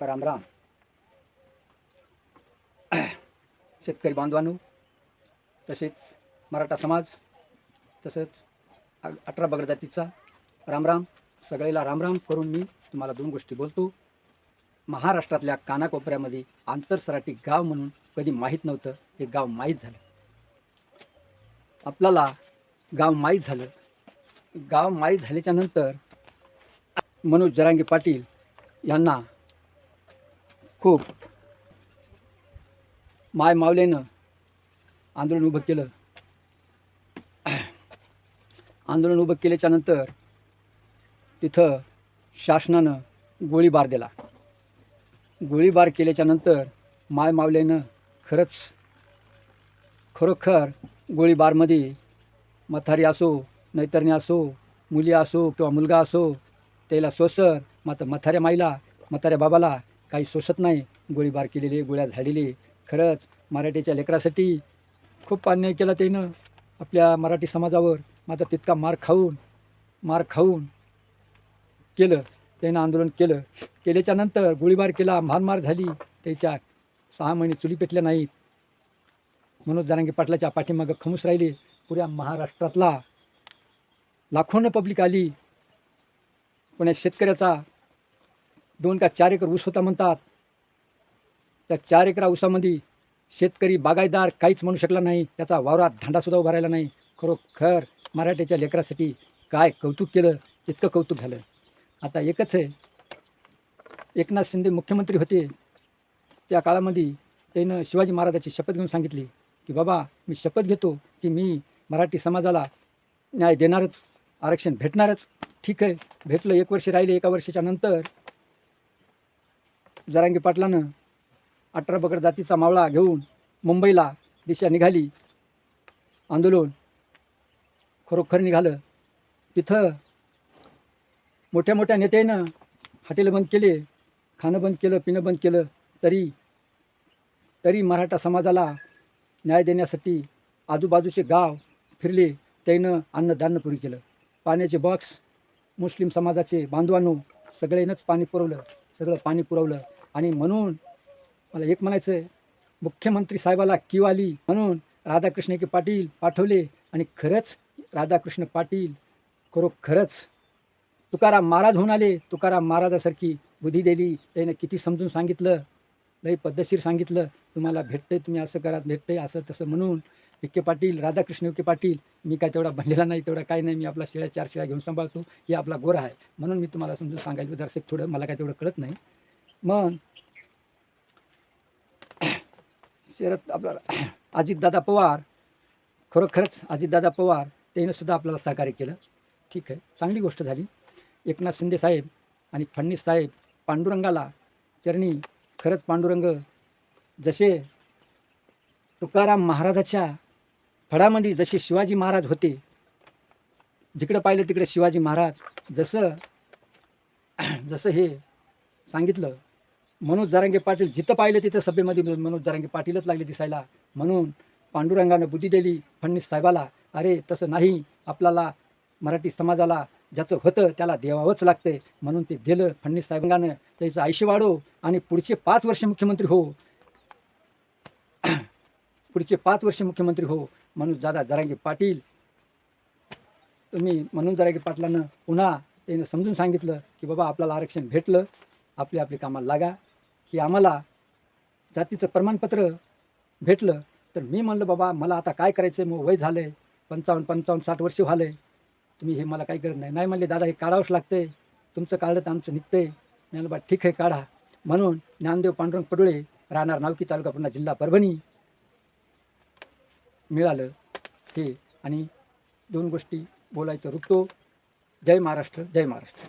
राम राम. शेतकरी बांधवांनो तसेच मराठा समाज तसंच अठरा बगड जातीचा रामराम सगळेला रामराम करून मी तुम्हाला दोन गोष्टी बोलतो. महाराष्ट्रातल्या कानाकोपऱ्यामध्ये आंतरसराटी गाव म्हणून कधी माहीत नव्हतं हे गाव माहीत झालं. आपल्याला गाव माहीत झालं. गाव माहीत झाल्याच्यानंतर मनोज जरांगे पाटील यांना खूप. माय मावलेनं आंदोलन उभं केलं. आंदोलन उभं केल्याच्यानंतर तिथं शासनानं गोळीबार दिला. गोळीबार केल्याच्यानंतर माय मावलेनं खरंच खरोखर गोळीबारमध्ये म्हातारी असो नैतरणी असो मुली असो किंवा मुलगा असो त्याला सोसर मात्र म्हाताऱ्या माईला म्हाताऱ्या बाबाला काही सोसत नाही. गोळीबार केलेले गोळ्या झालेले खरंच मराठीच्या लेकरासाठी खूप अन्याय केला त्यानं. आपल्या मराठी समाजावर मात्र तितका मार खाऊन मार खाऊन केलं. त्यानं आंदोलन केलं. केल्याच्यानंतर गोळीबार केला मारमार झाली. त्याच्या सहा महिने चुली पेटल्या नाहीत. मनोज जारांगी पाटलाच्या पाठीमागं खमूस राहिले. पुऱ्या महाराष्ट्रातला लाखोनं पब्लिक आली. पुण्या शेतकऱ्याचा दोन का चार एकर ऊस होता म्हणतात. त्या चार एकरा ऊसामध्ये शेतकरी बागायदार काहीच म्हणू शकला नाही. त्याचा वावरात धांडासुद्धा उभा राहिला नाही. खरोखर मराठीच्या लेकरासाठी काय कौतुक केलं? इतकं कौतुक झालं. आता एकच आहे. एकनाथ शिंदे मुख्यमंत्री होते. त्या काळामध्ये त्यानं शिवाजी महाराजाची शपथ घेऊन सांगितली की बाबा मी शपथ घेतो की मी मराठी समाजाला न्याय देणारच आरक्षण भेटणारच. ठीक आहे. भेटलं एक वर्ष राहिले एका वर्षाच्या नंतर जरांगी पाटलानं अठरा बकड जातीचा मावळा घेऊन मुंबईला दिशा निघाली. आंदोलन खरोखर निघालं. तिथं मोठ्या मोठ्या नेत्यानं हॉटेलं बंद केले खाणं बंद केलं पिणं बंद केलं तरी तरी मराठा समाजाला न्याय देण्यासाठी आजूबाजूचे गाव फिरले त्यानं अन्नधान्य पुरी केलं. पाण्याचे बॉक्स मुस्लिम समाजाचे बांधवांनो सगळ्यांनाच पाणी पुरवलं सगळं पाणी पुरवलं. आणि म्हणून मला एक म्हणायचं आहे मुख्यमंत्री साहेबाला किव आली म्हणून राधाकृष्ण के पाटील पाठवले आणि खरंच राधाकृष्ण पाटील खरोखरच तुकाराम महाराज होऊन आले. तुकाराम महाराजासारखी बुद्धी दिली. त्यानं किती समजून सांगितलं लई पद्धतशीर सांगितलं. तुम्हाला भेटतंय तुम्ही असं करा भेटतंय असं तसं म्हणून विखे पाटील राधाकृष्ण विखे पाटील मी काय तेवढा बनलेला नाही तेवढा काय नाही मी आपला शिळ्या चार शिळ्या घेऊन सांभाळतो हे आपला गोरा आहे. म्हणून मी तुम्हाला समजून सांगायचं जरासं थोडं मला काय तेवढं कळत नाही. मग शरद आपला अजितदादा पवार खरोखरच अजितदादा पवार त्यांनी सुद्धा आपल्याला सहकार्य केलं. ठीक आहे चांगली गोष्ट झाली. एकनाथ शिंदे साहेब आणि फडणीस साहेब पांडुरंगाला चरणी खरंच पांडुरंग जसे तुकाराम महाराजाच्या फडामध्ये जसे शिवाजी महाराज होते जिकडं पाहिलं तिकडे शिवाजी महाराज जसं जसं हे सांगितलं मनोज जरांगे पाटील जिथं पाहिलं तिथं सभेमध्ये मनोज जरांगे पाटीलच लागले दिसायला. म्हणून पांडुरंगानं बुद्धी दिली फडणवीस साहेबाला. अरे तसं नाही. आपल्याला मराठी समाजाला ज्याचं होतं त्याला देवावंच लागते. म्हणून ते दिलं फडणवीस साहेबांना. त्याचं आयुष्य वाढो आणि पुढचे पाच वर्ष मुख्यमंत्री हो. पुढचे पाच वर्ष मुख्यमंत्री हो. म्हणून दादा जरांगे पाटील. तुम्ही म्हणून जरांगे पाटलानं पुन्हा त्यानं समजून सांगितलं की बाबा आपल्याला आरक्षण भेटलं. आपली आपली कामाला लागा. की आम्हाला जातीचं प्रमाणपत्र भेटलं तर मी म्हणलं बाबा मला आता काय करायचं आहे मग वय झालं आहे पंचावन्न पंचावन्न साठ वर्ष व्हाले तुम्ही हे मला काही करत नाही. नाही म्हणले दादा हे काढावंच लागतंय. तुमचं काढलं तर आमचं निघतंय. मी म्हणलं बा ठीक आहे काढा. म्हणून ज्ञानदेव पांडुरंग पडुळे राहणार नावकी तालुका पुन्हा जिल्हा परभणी मिळालं हे. आणि दोन गोष्टी बोलायचं रुकतो जय महाराष्ट्र जय महाराष्ट्र.